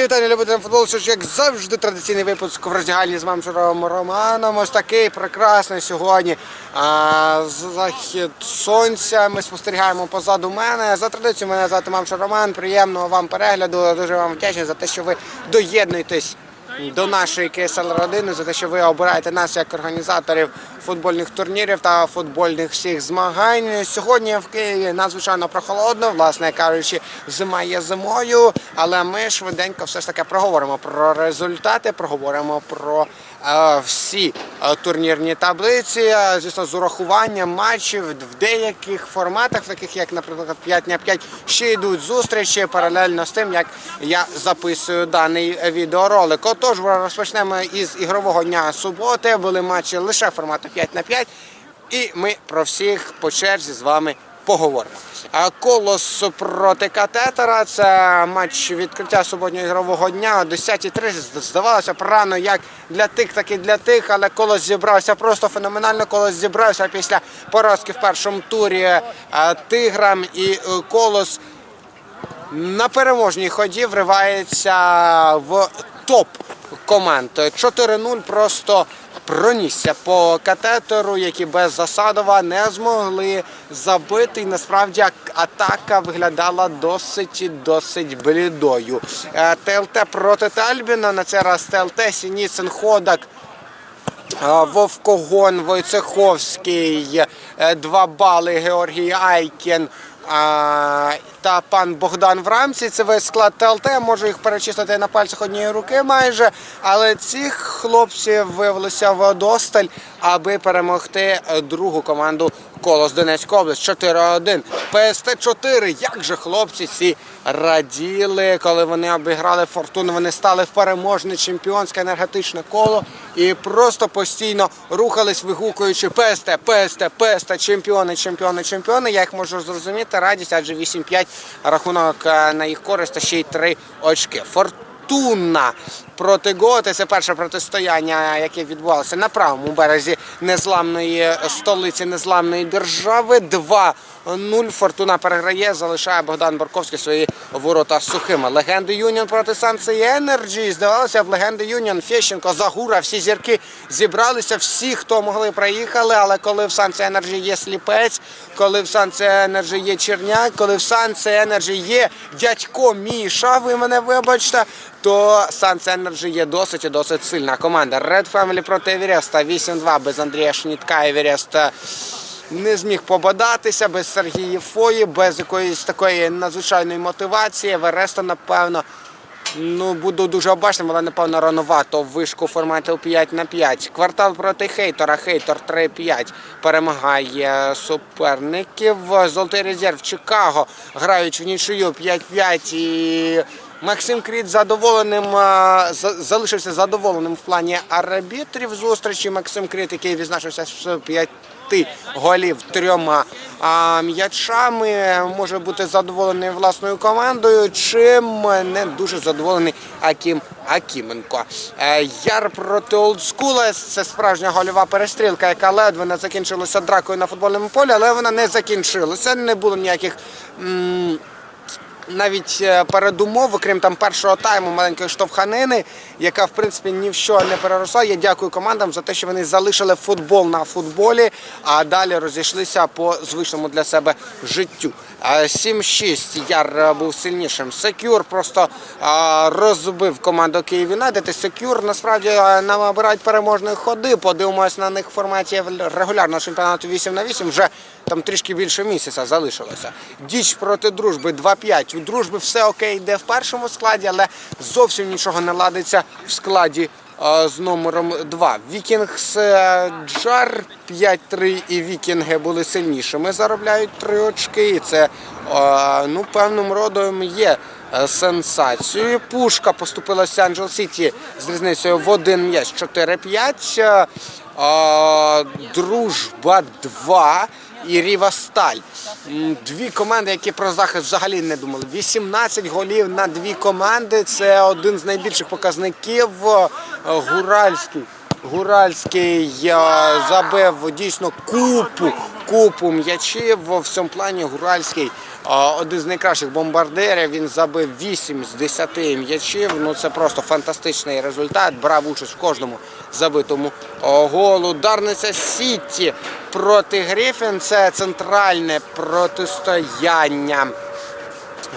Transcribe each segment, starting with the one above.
Мої вітання любителям футболу, що ж, як завжди, традиційний випуск в роздягальні з Мамчуром Романом. Ось такий прекрасний сьогодні а, захід сонця. Ми спостерігаємо позаду мене. За традицією мене звати Мамчур Роман. Приємного вам перегляду. Дуже вам вдячний за те, що ви доєднуєтесь до нашої КСЛ родини, за те, що ви обираєте нас як організаторів футбольних турнірів та футбольних всіх змагань. Сьогодні в Києві надзвичайно прохолодно, власне кажучи, зима є зимою, але ми швиденько все ж таки проговоримо про результати, проговоримо про всі е, турнірні таблиці, е, звісно, з урахуванням матчів в деяких форматах, таких як, наприклад, 5 на 5, ще йдуть зустрічі паралельно з тим, як я записую даний відеоролик. Отож, розпочнемо із ігрового дня суботи. Були матчі лише формату 5 на 5, і ми про всіх по черзі з вами поговоримо. Колос проти катетера це матч відкриття суботнього ігрового дня о 10.30. Здавалося б, рано як для тих, так і для тих, але колос зібрався просто феноменально. Колос зібрався після поразки в першому турі е, тиграм і е, колос на переможній ході вривається в топ команд. 4-0 просто пронісся по катетеру, які без Засадова не змогли забити. І насправді атака виглядала досить досить блідою. Е, ТЛТ проти Тальбіна. На цей раз ТЛТ Сініцин Ходак. Вовкогон Войцеховський, е, два бали Георгій Айкін та пан Богдан в рамці. Це весь склад ТЛТ. Можу їх перечислити на пальцях однієї руки майже. Але цих хлопців виявилося вдосталь, аби перемогти другу команду Колос Донецька область 4-1. ПСТ-4. Як же хлопці ці раділи, коли вони обіграли фортуну. Вони стали в переможне чемпіонське енергетичне коло і просто постійно рухались, вигукуючи ПСТ, ПСТ, ПСТ, чемпіони, чемпіони, чемпіони. Я їх можу зрозуміти. Радість, адже 8-5 рахунок е, на їх користь, та ще й 3 очки. Фортуна проти Готи. Це перше протистояння, яке відбувалося на правому березі незламної столиці незламної держави. 2-0 Фортуна переграє, залишає Богдан Барковський свої ворота сухими. Легенди Юніон проти Санси Енерджі. Здавалося б, легенди Юніон, Фещенко, Загура, всі зірки зібралися. Всі, хто могли, приїхали. Але коли в Санси Енерджі є сліпець, коли в Санси Енерджі є Черняк, коли в Санси Енерджі є дядько Міша, ви мене вибачте, то Санс Енерджі є досить і досить сильна команда. Red Family проти Евереста 8-2 без Андрія Шнітка. Еверест е, не зміг побадатися без Сергія Фої, без якоїсь такої надзвичайної мотивації. Евереста, напевно, ну буду дуже обачним, але напевно рановато вишку в форматі 5 на 5. Квартал проти хейтера. Хейтер 3-5 перемагає суперників. Золотий резерв Чикаго грають в нічию 5-5 і. Максим Кріт задоволеним за- залишився задоволеним в плані арбітрів зустрічі. Максим Кріт, який відзначився з п'яти голів трьома м'ячами, може бути задоволений власною командою. Чим не дуже задоволений Акім Акіменко. Е, Яр проти олдскула це справжня гольова перестрілка, яка ледве не закінчилася дракою на футбольному полі, але вона не закінчилася. Не було ніяких. м, навіть е, передумов, окрім там першого тайму маленької штовханини, яка в принципі ні в що не переросла. Я дякую командам за те, що вони залишили футбол на футболі, а далі розійшлися по звичному для себе життю. Е, 7-6 Яр е, був сильнішим. Секюр просто е, розбив команду Київ Юнайтед. Секюр насправді е, нам обирають переможні ходи. Подивимось на них в форматі регулярного чемпіонату 8 на 8. Вже там трішки більше місяця залишилося. Діч проти дружби 2-5. Дружби все окей йде в першому складі, але зовсім нічого не ладиться в складі з номером 2. Вікінгс е, Джар 5-3 і Вікінги були сильнішими. Заробляють 3 очки. І це ну, певним родом є. е, Сенсацією. Пушка поступилася Анджел Сіті з різницею в один м'яч 4-5. Е, е, Дружба 2 і Ріва Сталь. Дві команди, які про захист взагалі не думали. 18 голів на дві команди. Це один з найбільших показників. Е, Гуральський Гуральський е, забив дійсно купу, купу м'ячів. В цьому плані Гуральський е, один з найкращих бомбардирів. Він забив 8 з 10 м'ячів. Ну це просто фантастичний результат. Брав участь в кожному забитому голу. Дарниця Сіті проти Грифін. Це центральне протистояння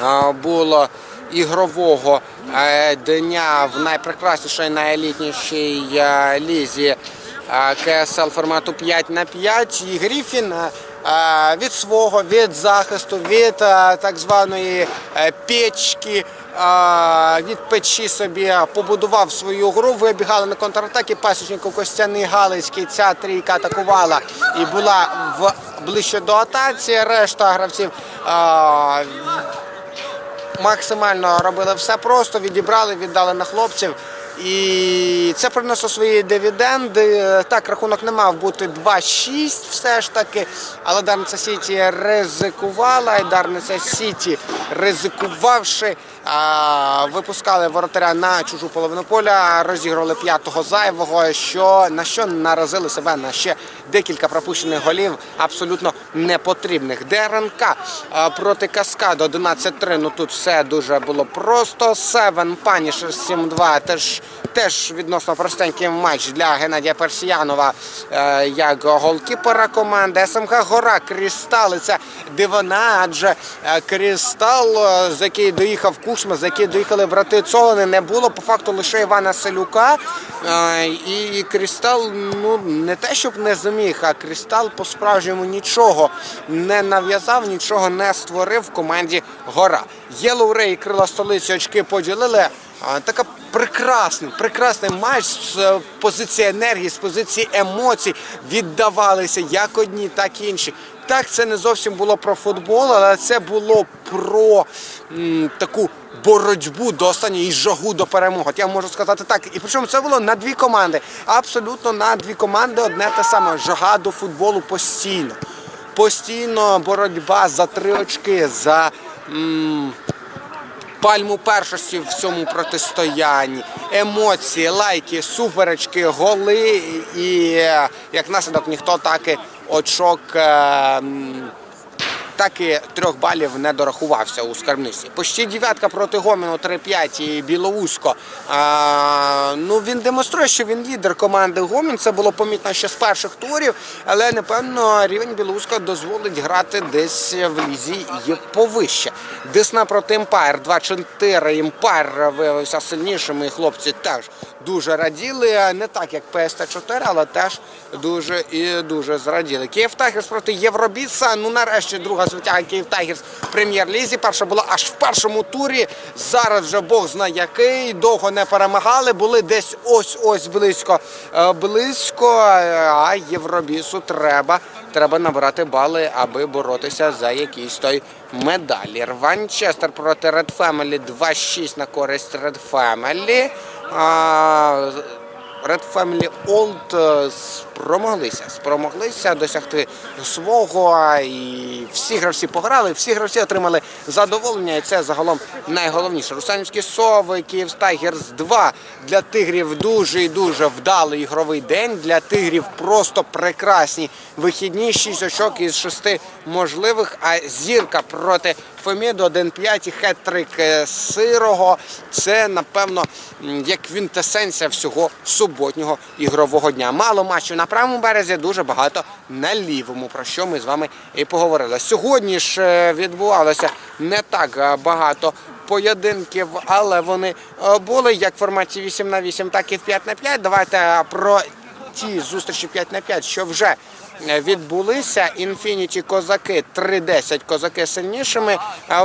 е, було ігрового е, дня в найпрекраснішій, найелітнішій е, лізі КСЛ формату 5 на 5 І Гріфін від свого, від захисту, від так званої печки. Від печі собі побудував свою гру, вибігали на контратаки. Пасічников Костяний Галицький. Ця трійка атакувала і була в ближче до атаці. Решта гравців е, максимально робили все просто, відібрали, віддали на хлопців. І це принесло свої дивіденди. Так, рахунок не мав бути 2-6 все ж таки, але Дарниця Сіті ризикувала, і Дарниця Сіті, ризикувавши, а, випускали воротаря на чужу половину поля, розігрували п'ятого зайвого, що на що наразили себе на ще декілька пропущених голів, абсолютно непотрібних. ДРНК проти Каскаду 11-3. Ну тут все дуже було просто. Севен Панішер 7-2. Теж теж відносно простенький матч для Геннадія Персіянова е, як голкіпера команди. СМК Гора Крістали. Це дивина, адже е, Крістал, е, з який доїхав Кушма, з який доїхали брати Цолини, не було по факту лише Івана Селюка. Е, І Крістал ну не те, щоб не зміг, а Крістал по-справжньому нічого не нав'язав, нічого не створив в команді Гора. Єлоурей і крила столиці очки поділили. Така прекрасний, прекрасний матч з позиції енергії, з позиції емоцій віддавалися як одні, так і інші. Так, це не зовсім було про футбол, але це було про м, таку боротьбу до останньої і жагу до перемоги. Я можу сказати так. І причому це було на дві команди. Абсолютно на дві команди одне те саме. Жага до футболу постійно. Постійно боротьба за три очки, за. м, пальму першості в цьому протистоянні, емоції, лайки, суперечки, голи і як наслідок ніхто так і очок. е, Так і трьох балів не дорахувався у скарбниці. Почти дев'ятка проти Гоміну 3-5 і Білоусько. А, ну він демонструє, що він лідер команди Гомін. Це було помітно ще з перших турів, але напевно рівень Білоуська дозволить грати десь в лізі і повище. Десна проти Імпайр 2-4. Імпайр виявився сильнішим, і хлопці теж дуже раділи. Не так як ПСТ-4, але теж дуже і дуже зраділи. Київ Тайгерс проти Євробіса. Ну нарешті друга звитяга Київ Тайгерс в прем'єр-лізі. Перша була аж в першому турі. Зараз вже Бог знає який. Довго не перемагали. Були десь ось ось близько. е, Близько. А Євробісу треба. Треба набирати бали, аби боротися за якісь той медалі. Рванчестер проти Red Family 2-6 на користь Red Family. Red Family Old е, спромоглися, спромоглися досягти свого, і всі гравці пограли, всі гравці отримали задоволення, і це загалом найголовніше. Русанівські сови, Київ Тайгерс 2 для тигрів дуже і дуже вдалий ігровий день. Для тигрів просто прекрасні вихідні, 6 очок із 6 можливих. А зірка проти Феміду 1-5 і хет-трик е, сирого. Це напевно як квінтесенція всього суботнього ігрового дня. Мало матчів на правому березі, дуже багато на лівому, про що ми з вами і поговорили. Сьогодні ж е, відбувалося не так е, багато. Поєдинків, але вони були як в форматі 8 на 8, так і в 5 на 5. Давайте про ті зустрічі 5 на 5, що вже відбулися. Інфініті козаки 3-10 козаки сильнішими.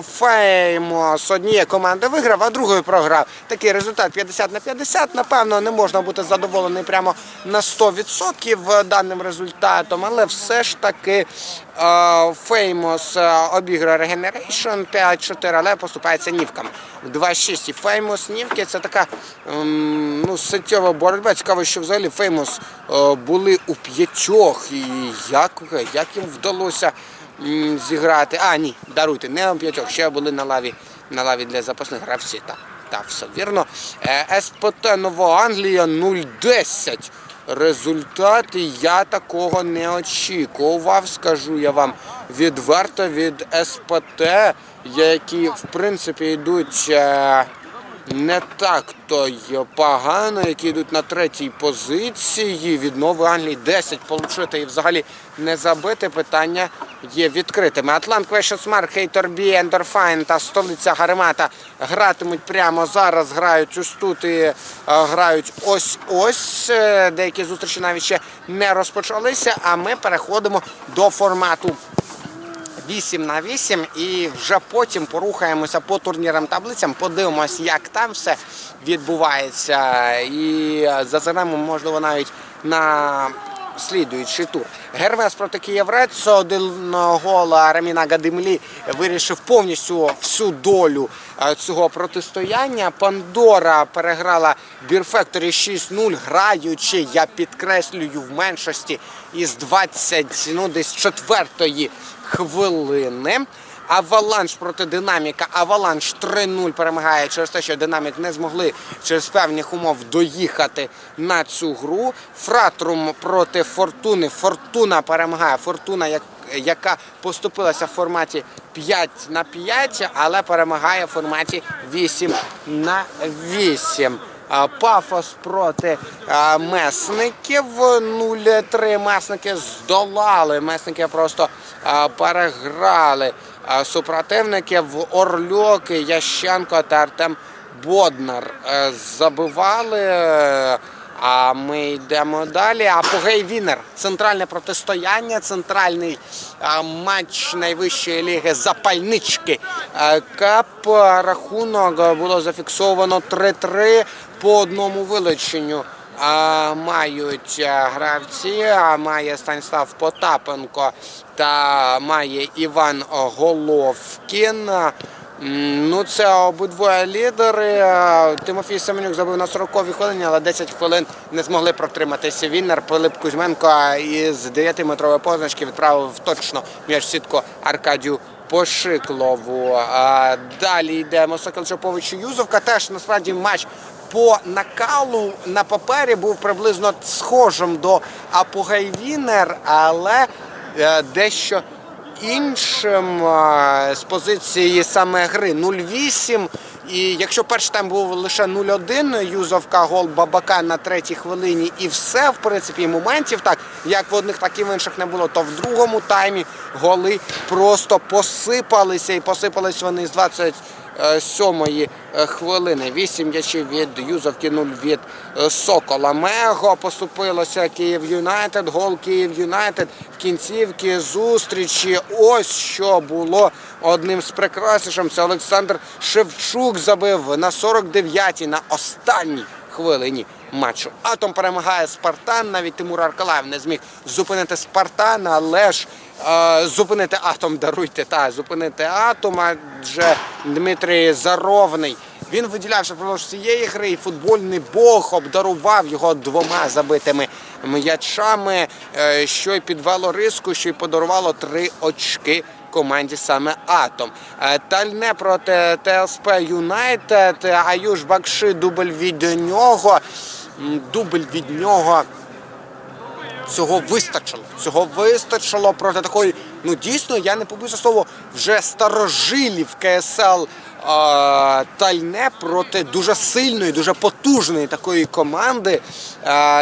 Феймо з однієї команди виграв, а другою програв. Такий результат 50 на 50. Напевно, не можна бути задоволений прямо на 100% даним результатом, але все ж таки Феймос обіграє Regeneration 5-4, але поступається нівками. 2-6 і Феймос нівки це така ем, ну, ситтєва боротьба. Цікаво, що взагалі Феймос були у п'ятьох. І як, як їм вдалося зіграти? А, ні, даруйте, не у п'ятьох, ще були на лаві, на лаві для запасних гравців. Так, так, все вірно. Е, СПТ Нова Англія 0-10. Результат, і я такого не очікував, скажу я вам відверто від СПТ, які в принципі йдуть. Не так то й погано, які йдуть на третій позиції. Від нової Англії 10 получити і взагалі не забити питання є відкритими. Атлант Квешесмар, Хейтер Бі, Ендорфайн та столиця Гаремата гратимуть прямо зараз. Грають ось тут і е, грають ось ось. Е, Деякі зустрічі навіть ще не розпочалися. А ми переходимо до формату 8 на 8 і вже потім порухаємося по турнірам таблицям, подивимось, як там все відбувається. І зазирнемо, можливо, навіть на слідуючий тур. Гермес проти Києврецо, один гол Раміна Гадимлі вирішив повністю всю долю е, цього протистояння. Пандора переграла Бірфекторі 6-0, граючи, я підкреслюю, в меншості із 20, ну десь четвертої хвилини. Аваланш проти динаміка. Аваланш 3-0 перемагає через те, що динамік не змогли через певних умов доїхати на цю гру. Фратрум проти Фортуни. Фортуна перемагає. Фортуна, як- яка поступилася в форматі 5 на 5, але перемагає в форматі 8 на 8. Пафос проти месників 0-3. Месники здолали. Месники просто переграли супротивників. Орльок, Ященко та Артем Боднар е, забивали. е, А ми йдемо далі. Апогей Вінер. Центральне протистояння, центральний матч найвищої ліги запальнички. Е, Кап е, рахунок було зафіксовано 3-3 по одному вилученню. Мають е, гравці, має Станіслав Потапенко та має Іван Головкін. Ну, це обидвоє лідери. Е, Тимофій Семенюк забив на 40-й хвилині, але 10 хвилин не змогли протриматися. Віннер Пилип Кузьменко із 9-метрової позначки відправив точно м'яч сітку Аркадію Пошиклову. Далі йдемо Сокол Шопович Юзовка. Теж насправді матч по накалу на папері був приблизно схожим до Апогей Вінер, але е, дещо іншим е, з позиції саме гри 0-8. І якщо перший тайм був лише 0-1, Юзовка гол Бабака на третій хвилині і все, в принципі, моментів так, як в одних, так і в інших не було, то в другому таймі голи просто посипалися і посипались вони з 27-ї е, хвилини. 8 м'ячів від Юзовки, 0 від е, Сокола. Мего поступилося Київ Юнайтед, гол Київ Юнайтед в кінцівці зустрічі. Ось що було одним з прекраснішим. Це Олександр Шевчук забив на 49-й, на останній хвилині матчу. Атом перемагає Спартан. Навіть Тимур Аркалаєв не зміг зупинити Спартан, але ж е, зупинити атом даруйте та зупинити атом. Адже Дмитрій Заровний. Він виділявся впродовж цієї гри, і футбольний бог обдарував його двома забитими м'ячами, е, що й підвело риску, що й подарувало три очки команді саме Атом. Е, Тальне проти ТСП Юнайтед, Аюш Бакши дубль від нього. Дубль від нього цього вистачило. Цього вистачило проти такої, ну дійсно, я не побоюся слово, вже старожилів КСЛ е, Тальне проти дуже сильної, дуже потужної такої команди,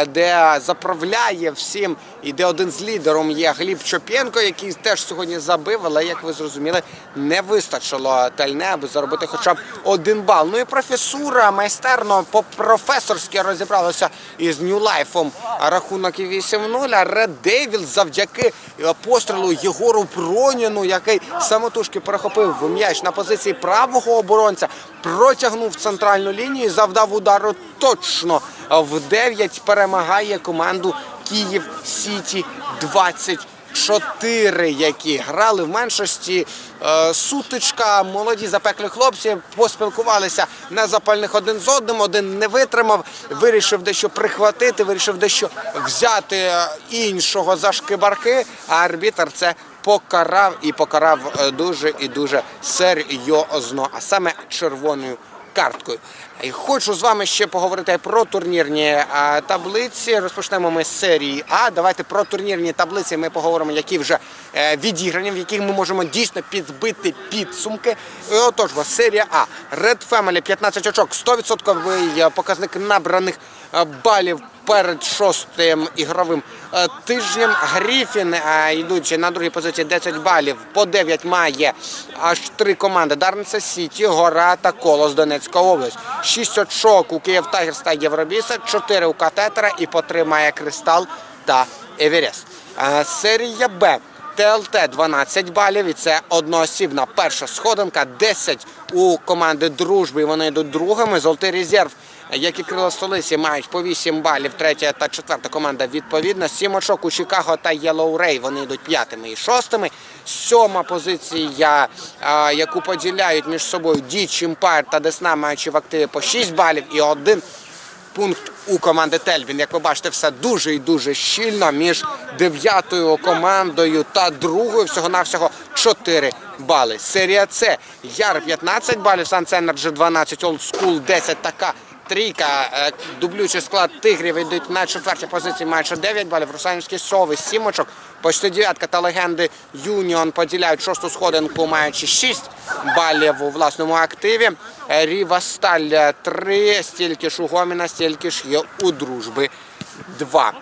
де заправляє всім, і де один з лідером є Гліб Чопєнко, який теж сьогодні забив, але як ви зрозуміли, не вистачило Тальне, аби заробити хоча б один бал. Ну і професура майстерно по-професорськи розібралася із Нью-Лайфом. Рахунок і 8-0, а Ред Девіл завдяки е, пострілу Єгору Проніну, який самотужки перехопив м'яч на позиції правого оборонця, протягнув центральну лінію і завдав удару точно в 9, перемагає команду Київ Сіті 24, які грали в меншості. Е, Сутичка, молоді запеклі хлопці поспілкувалися на запальних один з одним. Один не витримав, вирішив дещо прихватити, вирішив дещо взяти е, іншого за шкибарки. А арбітр це покарав і покарав е, дуже і дуже серйозно, а саме червоною карткою. Хочу з вами ще поговорити про турнірні таблиці. Розпочнемо ми з серії А. Давайте про турнірні таблиці ми поговоримо, які вже е, відіграні, в яких ми можемо дійсно підбити підсумки. І отож, серія А. Red Family 15 очок, 100% показник набраних е, балів перед шостим ігровим е, тижнем. Гріфін, е, йдучи на другій позиції 10 балів, по 9 має аж три команди: Дарниця Сіті, Гора та Колос Донецька область. 6 очок у Київ Тайгерс та Євробіса, 4 у Катетера і по 3 має Кристал та Еверест. Е, Серія Б. ТЛТ 12 балів, і це одноосібна перша сходинка, 10 у команди дружби, вони йдуть другими. Золотий резерв, як і крила столиці, мають по 8 балів. Третя та четверта команда відповідно. 7 очок у Чикаго та Єлоу Рей, вони йдуть п'ятими і шостими. Сьома позиція, яку поділяють між собою Діч, Імпайр та Десна, маючи в активі по 6 балів і один пункт у команди Тельбін. Як ви бачите, все дуже і дуже щільно між дев'ятою командою та другою. Всього-навсього 4 бали. Серія С. Яр 15 балів, Sans Energy 12, Old School 10. Така трійка. дублюючи Дублюючий склад тигрів йдуть на четвертій позиції, маючи 9 балів. Русанівські сови 7 очок. Почти дев'ятка та легенди Юніон поділяють шосту сходинку, маючи 6 балів у власному активі. Е, Ріва Сталь 3, стільки ж у Гоміна, стільки ж є у дружби 2.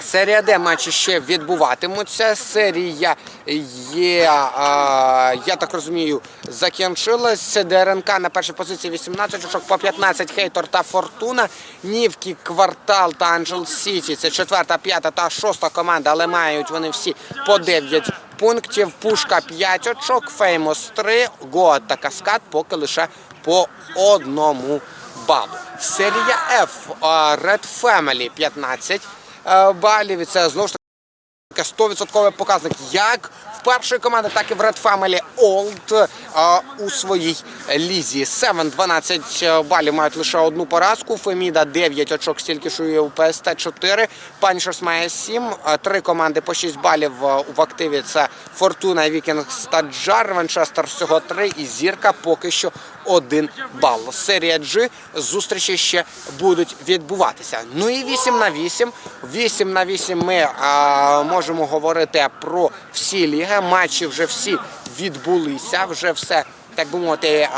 Серія Д матчі ще відбуватимуться. Серія є, а, я так розумію, закінчилась. ДРНК на першій позиції 18 очок по 15 Хейтор та Фортуна. Нівки, Квартал та Анджел Сіті. Це четверта, п'ята та шоста команда, але мають вони всі по 9 пунктів. Пушка 5 очок, Феймос 3, Гоат та Каскад поки лише по одному балу. Серія а, Red Family 15 е, балів. І це знову ж 100% показник як в першої команди, так і в Red Family Old е, у своїй лізі. 7 12 балів мають лише одну поразку. Феміда 9 очок, стільки ж і у ПСТ 4. Панішерс має 7. Е, Три команди по 6 балів е, в активі. Це Фортуна, Вікінгс та Джар. Венчестер всього 3 і Зірка поки що один бал. Серія G зустрічі ще будуть відбуватися. Ну і 8 на 8. 8 на 8 ми а, можемо говорити про всі ліги. Матчі вже всі відбулися, вже все, так би мовити,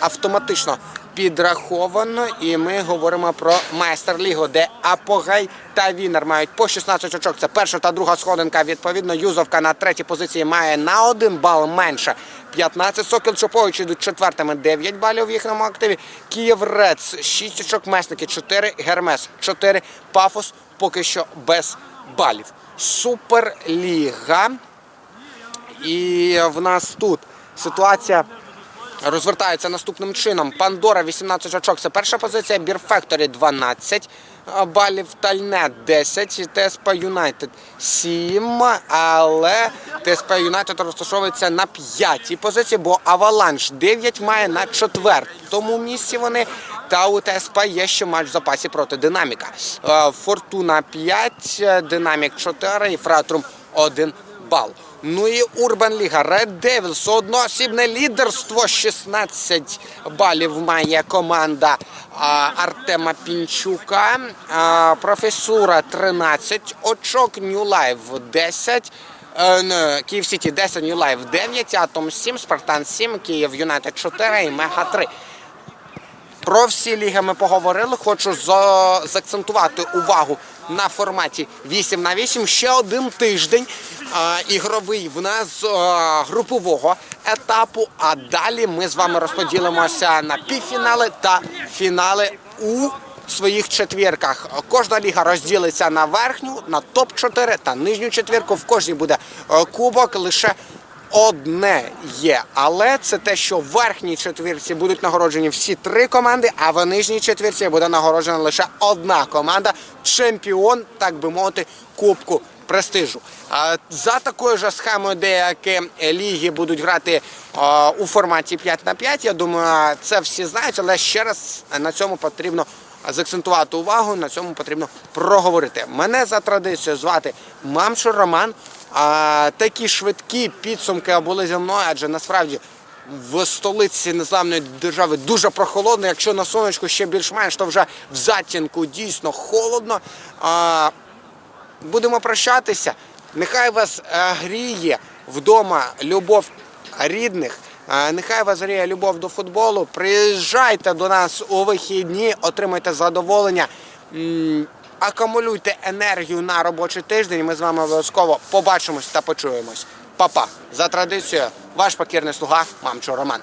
автоматично підраховано. І ми говоримо про майстер-лігу, де Апогай та Вінер мають по 16 очок. Це перша та друга сходинка. Відповідно, Юзовка на третій позиції має на один бал менше. 15 Сокіл Чопович йдуть четвертими, 9 балів в їхньому активі. Київ Рец, 6 очок, Месники 4, Гермес 4, Пафос поки що без балів. Суперліга. І в нас тут ситуація розвертається наступним чином. Пандора 18 очок. Це перша позиція. Бір Factory 12 балів. Тальнет 10. ТСП Юнайтед 7. Але ТСП Юнайтед розташовується на п'ятій позиції, бо Аваланш 9 має на четвертому місці вони. Та у ТСП є ще матч в запасі проти Динаміка. Е, Фортуна 5, Динамік 4 і Фратрум 1 бал. Ну і Урбан Ліга Red Devils одноосібне лідерство 16 балів має команда Артема Пінчука. Професура 13 очок, New Life 10. Е, Київ Сіті 10, New Life 9, Атом 7, Спартан 7, Київ Юнайтед 4 і Мега 3. Про всі ліги ми поговорили. Хочу за- заакцентувати увагу на форматі 8 на 8. Ще один тиждень ігровий в нас групового етапу. А далі ми з вами розподілимося на півфінали та фінали у своїх четвірках. Кожна ліга розділиться на верхню, на топ-4 та нижню четвірку. В кожній буде е, кубок лише одне є, але це те, що в верхній четвірці будуть нагороджені всі три команди, а в нижній четвірці буде нагороджена лише одна команда, чемпіон, так би мовити, кубку престижу. За такою ж схемою деякі ліги будуть грати у форматі 5 на 5. Я думаю, це всі знають, але ще раз на цьому потрібно заакцентувати увагу, на цьому потрібно проговорити. Мене за традицією звати Мамчур Роман. А, такі швидкі підсумки були зі мною, адже насправді в столиці незламної держави дуже прохолодно. Якщо на сонечку ще більш-менш, то вже в затінку дійсно холодно. А, будемо прощатися. Нехай вас е, гріє вдома любов рідних. е, Нехай вас гріє любов до футболу. Приїжджайте до нас у вихідні, отримайте задоволення. Акумулюйте енергію на робочий тиждень. Ми з вами обов'язково побачимось та почуємось. Па-па! За традицією, ваш покірний слуга Мамчо Роман.